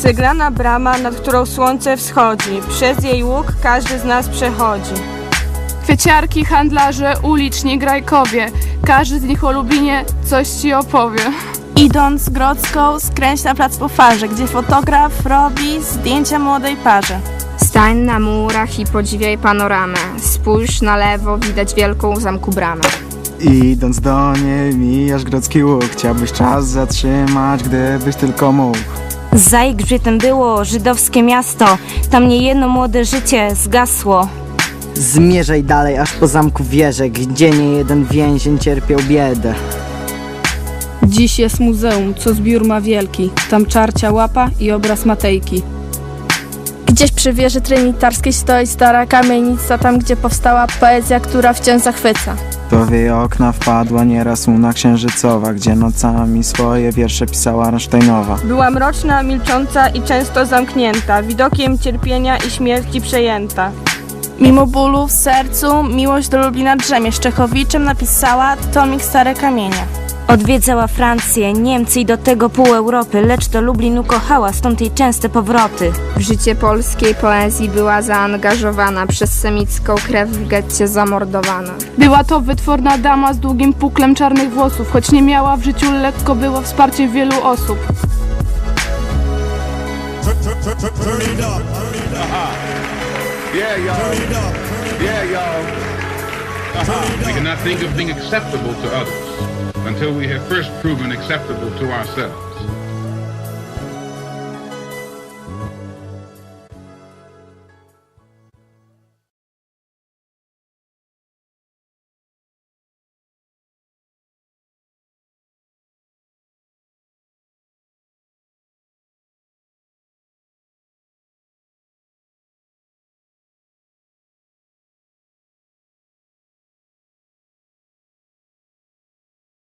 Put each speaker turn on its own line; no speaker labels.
Ceglana brama, nad którą słońce wschodzi. Przez jej łuk każdy z nas przechodzi.
Kwieciarki, handlarze, uliczni, grajkowie. Każdy z nich o Lubinie coś ci opowie.
Idąc Grodzką, skręć na plac po farze, gdzie fotograf robi zdjęcia młodej parze.
Stań na murach i podziwiaj panoramę. Spójrz na lewo, widać wielką zamku bramę.
Idąc do niej mijasz grodzki łuk Chciałbyś czas zatrzymać, gdybyś tylko mógł
Zaik grzbietem było żydowskie miasto, tam nie jedno młode życie zgasło.
Zmierzaj dalej aż po zamku wieżę, gdzie nie jeden więzień cierpiał biedę.
Dziś jest muzeum, co zbiór ma wielki. Tam czarcia łapa i obraz Matejki.
Gdzieś przy wieży trinitarskiej stoi stara kamienica, tam gdzie powstała poezja, która wciąż zachwyca.
Do w jej okna wpadła nieraz łuna księżycowa Gdzie nocami swoje wiersze pisała Rasztajnowa
Była mroczna, milcząca i często zamknięta, widokiem cierpienia i śmierci przejęta.
Mimo bólu w sercu, miłość do Lublina drzemie. Z Czechowiczem napisała tomik Stare Kamienie.
Odwiedzała Francję, Niemcy i do tego pół Europy, lecz do Lublinu kochała, stąd jej częste powroty.
W życie polskiej poezji była zaangażowana, przez semicką krew w getcie zamordowana.
Była to wytworna dama z długim puklem czarnych włosów, choć nie miała w życiu lekko, było wsparciem wielu osób.
Yeah, y'all. Yeah, y'all. Uh-huh. We cannot think of being acceptable to others until we have first proven acceptable to ourselves.